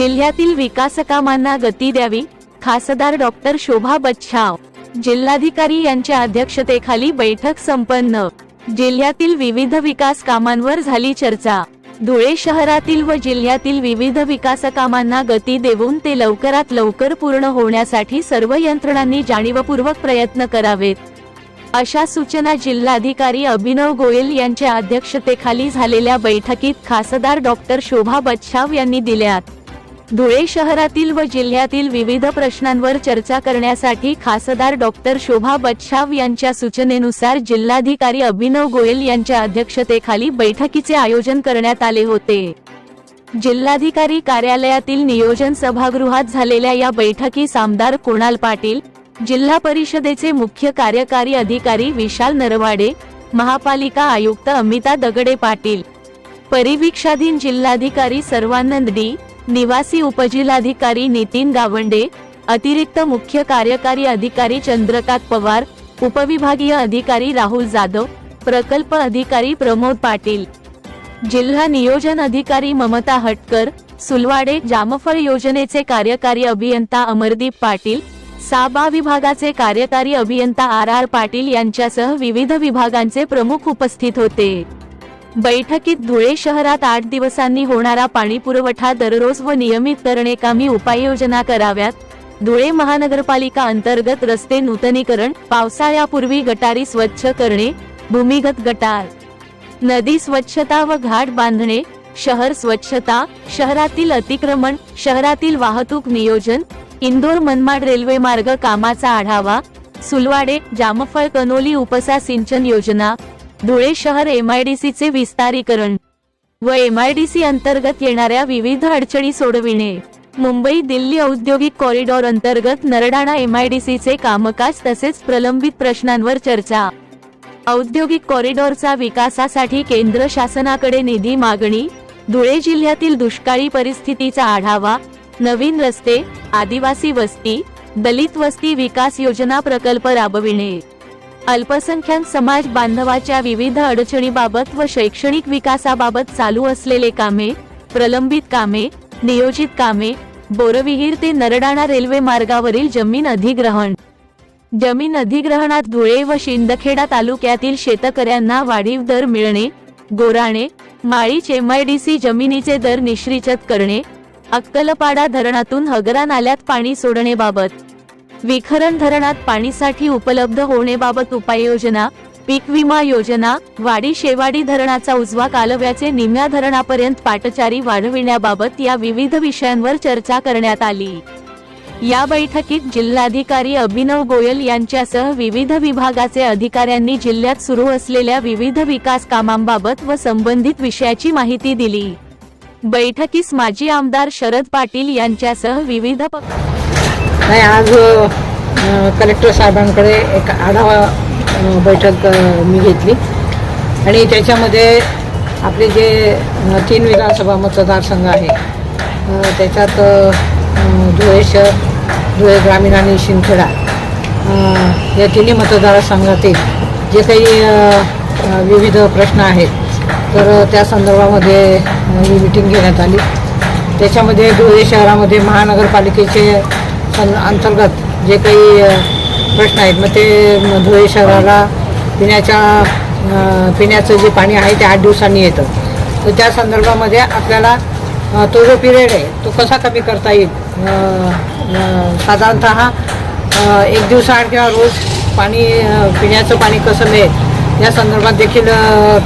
जिल्ह्यातील विकासकामांना गती द्यावी खासदार डॉक्टर शोभा बच्छाव. जिल्हाधिकारी यांच्या अध्यक्षतेखाली बैठक संपन्न. जिल्ह्यातील विविध विकास कामांवर झाली चर्चा. धुळे शहरातील व जिल्ह्यातील विविध विकास कामांना गती देऊन ते लवकरात लवकर पूर्ण होण्यासाठी सर्व यंत्रणांनी जाणीवपूर्वक प्रयत्न करावेत. अशा सूचना जिल्हाधिकारी अभिनव गोयल यांच्या अध्यक्षतेखाली झालेल्या बैठकीत खासदार डॉक्टर शोभा बच्छाव यांनी दिल्यात. धुळे शहरातील व जिल्ह्यातील विविध प्रश्नांवर चर्चा करण्यासाठी खासदार डॉक्टर शोभा बच्छाव यांच्या सूचनेनुसार जिल्हाधिकारी अभिनव गोयल यांच्या अध्यक्षतेखाली बैठकीचे आयोजन करण्यात आले होते. जिल्हाधिकारी कार्यालयातील नियोजन सभागृहात झालेल्या या बैठकीस आमदार कुणाल पाटील जिल्हा परिषदेचे मुख्य कार्यकारी अधिकारी विशाल नरवाडे महापालिका आयुक्त अमिता दगडे पाटील परिवीक्षाधीन जिल्हाधिकारी सर्वानंद डी निवासी उपजिल्हाधिकारी नितीन गावंडे अतिरिक्त मुख्य कार्यकारी अधिकारी चंद्रकांत पवार उपविभागीय अधिकारी राहुल जाधव प्रकल्प अधिकारी प्रमोद पाटील. जिल्हा नियोजन अधिकारी ममता हटकर सुलवाडे जामफळ योजनेचे कार्यकारी अभियंता अमरदीप पाटील साबा विभागाचे कार्यकारी अभियंता आर आर पाटील यांच्यासह विविध विभागांचे प्रमुख उपस्थित होते. बैठकीत धुळे शहरात आठ दिवसांनी होणारा पाणी पुरवठा दररोज व नियमित करणे कामी उपाययोजना कराव्यात. धुळे महानगरपालिका अंतर्गत रस्ते नूतनीकरण पावसाळ्यापूर्वी गटारी स्वच्छ करणे भूमिगत गटार नदी स्वच्छता व घाट बांधणे शहर स्वच्छता शहरातील अतिक्रमण शहरातील वाहतूक नियोजन इंदोर मनमाड रेल्वे मार्ग कामाचा आढावा सुलवाडे जामफळ कनोली उपसा सिंचन योजना धुळे शहर एमआयडीसीचे विस्तारीकरण व एमआयडीसी अंतर्गत येणाऱ्या विविध अडचणी सोडविणे. मुंबई दिल्ली औद्योगिक कॉरिडॉर अंतर्गत नरडाणा एमआयडीसीचे कामकाज तसेच प्रलंबित प्रश्नांवर चर्चा. औद्योगिक कॉरिडॉरचा विकासासाठी केंद्र शासनाकडे निधी मागणी धुळे जिल्ह्यातील दुष्काळी परिस्थितीचा आढावा नवीन रस्ते आदिवासी वस्ती दलित वस्ती विकास योजना प्रकल्प राबविणे. अल्पसंख्याक समाज बांधवाच्या विविध अडचणीबाबत व शैक्षणिक विकासाबाबत चालू असलेले कामे प्रलंबित कामे नियोजित कामे बोरविहीर ते नरडाणा रेल्वे मार्गावरील जमीन अधिग्रहण. जमीन अधिग्रहणात धुळे व शिंदखेडा तालुक्यातील शेतकऱ्यांना वाढीव दर मिळणे गोराणे माळीच एमआयडीसी जमिनीचे दर निश्चित करणे अक्कलपाडा धरणातून हगरा नाल्यात पाणी सोडणेबाबत विखरण धरणात पाणीसाठी उपलब्ध होण्याबाबत उपाययोजना पीक विमा योजना वाडी शेवाडी धरणाचा उजवा कालव्याचे निम्या धरणापर्यंत पाटचारी वाढविण्याबाबत या विविध विषयांवर चर्चा करण्यात आली. या बैठकीत जिल्हाधिकारी अभिनव गोयल यांच्यासह विविध विभागाचे अधिकाऱ्यांनी जिल्ह्यात सुरू असलेल्या विविध विकास कामांबाबत व संबंधित विषयाची माहिती दिली. बैठकीस माजी आमदार शरद पाटील यांच्यासह विविध पक्ष नाही आज कलेक्टर साहेबांकडे एक आढावा बैठक मी घेतली. आणि त्याच्यामध्ये आपले जे तीन विधानसभा मतदारसंघ आहे त्याच्यात धुळे शहर धुळे ग्रामीण आणि शिंदखेडा या तिन्ही मतदारसंघातील जे काही विविध प्रश्न आहेत तर त्या संदर्भामध्ये ही मिटिंग घेण्यात आली. त्याच्यामध्ये धुळे शहरामध्ये महानगरपालिकेचे अंतर्गत जे काही प्रश्न आहेत मग ते धुळे शहराला पिण्याच्या पिण्याचं जे पाणी आहे ते आठ दिवसांनी येतं. तर त्या संदर्भामध्ये आपल्याला तो जो पिरियड आहे तो कसा कमी करता येईल? साधारणतः एक दिवसाआड किंवा रोज पाणी पिण्याचं पाणी कसं मिळेल? या संदर्भात देखील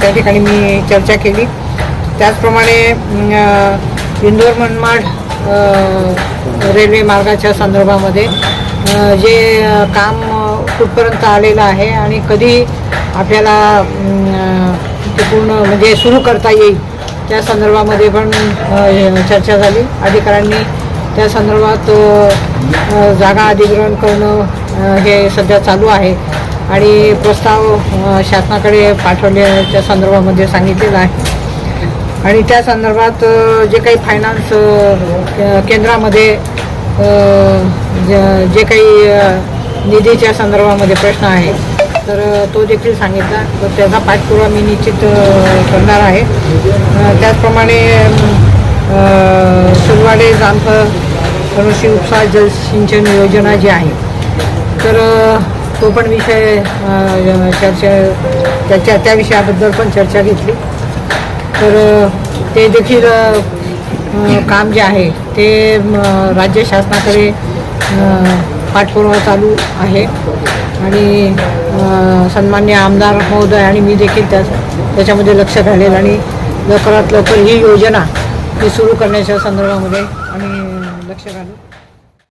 त्या ठिकाणी मी चर्चा केली. त्याचप्रमाणे इंदोर मनमाड रेल्वे मार्गाच्या संदर्भामध्ये जे काम कुठपर्यंत आलेलं आहे आणि कधी आपल्याला ते पूर्ण म्हणजे सुरू करता येईल त्या संदर्भामध्ये पण चर्चा झाली. अधिकाऱ्यांनी त्या संदर्भात जागा अधिग्रहण करणं हे सध्या चालू आहे. आणि प्रस्ताव शासनाकडे पाठवल्याच्या संदर्भामध्ये सांगितलेला आहे. आणि त्या संदर्भात जे काही फायनान्स केंद्रामध्ये ज- जे काही निधीच्या संदर्भामध्ये प्रश्न आहे तर तो देखील सांगितला. तर त्याचा पाठपुरावा मी निश्चित करणार आहे. त्याचप्रमाणे अम, अ, सुरवाडे जामफ कृषी उपसा जलसिंचन योजना जी आहे तर तो पण विषय चर्चा त्याच्या त्या विषयाबद्दल पण चर्चा घेतली. तर ते देखील काम जे आहे ते राज्य शासनाकडे पाठपुरावा चालू आहे. आणि सन्मान्य आमदार महोदय आणि मी देखील त्या त्याच्यामध्ये लक्ष घालेल. आणि लवकरात लवकर ही योजना ही सुरू करण्याच्या संदर्भामध्ये आम्ही लक्ष घालू.